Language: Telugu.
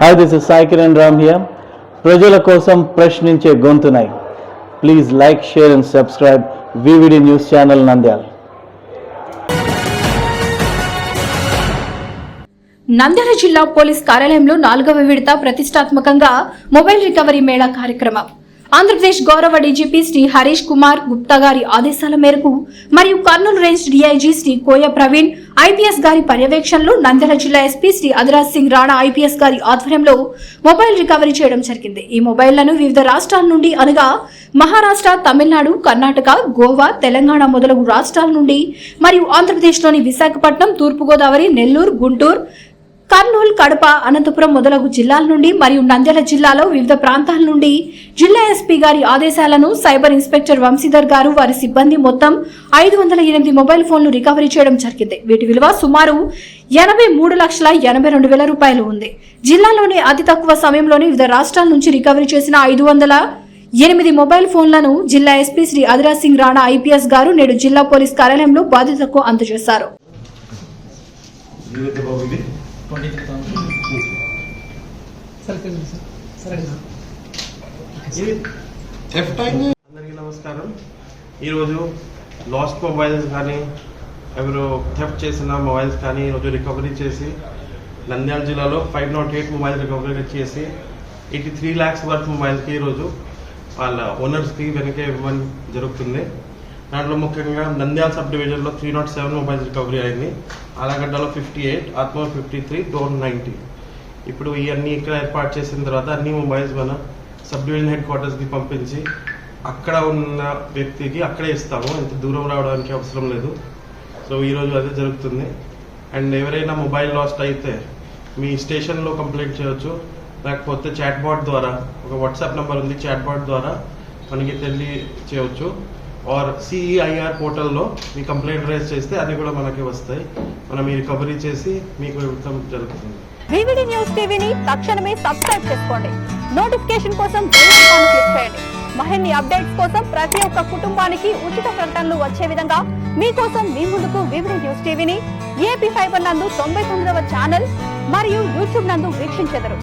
Hi this is Sai Kiran Ram here ప్రజల కోసం ప్రశ్నించే గొంతునై. Please like share and subscribe VVD news channel Nandyal Nandyal జిల్లా పోలీస్ కార్యాలయంలో నాలుగవ విడత ప్రతిష్టాత్మకంగా మొబైల్ రికవరీ మేళా కార్యక్రమం. ఆంధ్రప్రదేశ్ గౌరవ డీజీపీ శ్రీ హరీష్ కుమార్ గుప్తా గారి ఆదేశాల మేరకు మరియు Kurnool range DIG Shri Koya Praveen IPS గారి పర్యవేక్షణలో నంద్యాల జిల్లా ఎస్పీ శ్రీ అదిరాజ్ సింగ్ రాణా ఐపీఎస్ గారి ఆధ్వర్యంలో మొబైల్ రికవరీ చేయడం జరిగింది. ఈ మొబైళ్ళను వివిధ రాష్ట్రాల నుండి అనగా మహారాష్ట్ర తమిళనాడు కర్ణాటక గోవా తెలంగాణ మొదలగు రాష్ట్రాల నుండి మరియు ఆంధ్రప్రదేశ్లోని విశాఖపట్నం తూర్పుగోదావరి నెల్లూరు గుంటూరు కర్నూలు కడప అనంతపురం మొదలగు జిల్లాల నుండి మరియు నంద్యాల జిల్లాలో వివిధ ప్రాంతాల నుండి జిల్లా ఎస్పీ గారి ఆదేశాలను సైబర్ ఇన్స్పెక్టర్ వంశీధర్ గారు వారి సిబ్బంది మొత్తం ఐదు వందల ఎనిమిది మొబైల్ ఫోన్లు రికవరీ చేయడం జరిగింది. వీటి విలువ సుమారు ఎనభై మూడు లక్షల ఎనభై రెండు వేల రూపాయలు ఉంది. జిల్లాలోని అతి తక్కువ సమయంలోనే వివిధ రాష్ట్రాల నుంచి రికవరీ చేసిన ఐదు వందల ఎనిమిది మొబైల్ ఫోన్లను జిల్లా ఎస్పీ శ్రీ అదిరాజ్ సింగ్ రాణా ఐపీఎస్ గారు నేడు జిల్లా పోలీస్ కార్యాలయంలో బాధితులకు అందజేశారు. ట్వంటీ త్రీ అందరికీ నమస్కారం. ఈరోజు లాస్ట్ మొబైల్స్ కానీ ఎవరు థెఫ్ట్ చేసిన మొబైల్స్ కానీ ఈరోజు రికవరీ చేసి నంద్యాల జిల్లాలో five not eight mobile recovery చేసి ఎయిటీ త్రీ ల్యాక్స్ వర్త్ మొబైల్కి ఈరోజు వాళ్ళ ఓనర్స్కి వెనక ఇవ్వడం జరుగుతుంది. దాంట్లో ముఖ్యంగా నంద్యాల సబ్ డివిజన్లో three not seven mobiles recovery అయింది. ఆలగడ్డలో fifty eight Atmur fifty three Dhone ninety ఇప్పుడు ఇవన్నీ ఇక్కడ ఏర్పాటు చేసిన తర్వాత అన్ని మొబైల్స్ మన సబ్ డివిజన్ హెడ్ క్వార్టర్స్కి పంపించి అక్కడ ఉన్న వ్యక్తికి అక్కడే ఇస్తాము. ఇంత దూరం రావడానికి అవసరం లేదు. సో ఈరోజు అదే జరుగుతుంది. అండ్ ఎవరైనా మొబైల్ లాస్ట్ అయితే మీ స్టేషన్లో కంప్లైంట్ చేయొచ్చు. లేకపోతే చాట్బాట్ ద్వారా ఒక వాట్సాప్ నెంబర్ ఉంది చాట్బాట్ ద్వారా మనకి తెలియ చేయవచ్చు ఆర్ సిఈఐఆర్ పోర్టల్లో మీ కంప్లైంట్ రేస్ చేస్తే అది కూడా మనకి వస్తాయి. మనం ఈ రికవరీ చేసి మీకు ఇవ్వడం జరుగుతుంది. వివిడి న్యూస్ టీవీని తక్షణమే సబ్స్క్రైబ్ చేసుకోండి. నోటిఫికేషన్ కోసం బెల్ ఐకాన్ క్లిక్ చేయండి. మరిన్ని అప్డేట్స్ కోసం ప్రతి ఒక్క కుటుంబానికి ఉచిత ప్రకటనలు వచ్చే విధంగా మీకోసం మీ ముందుకు వివిడి న్యూస్ టీవీని ఏపీ ఫైబర్ నందు తొంభై తొమ్మిదవ ఛానల్ మరియు యూట్యూబ్ నందు వీక్షించెదరు.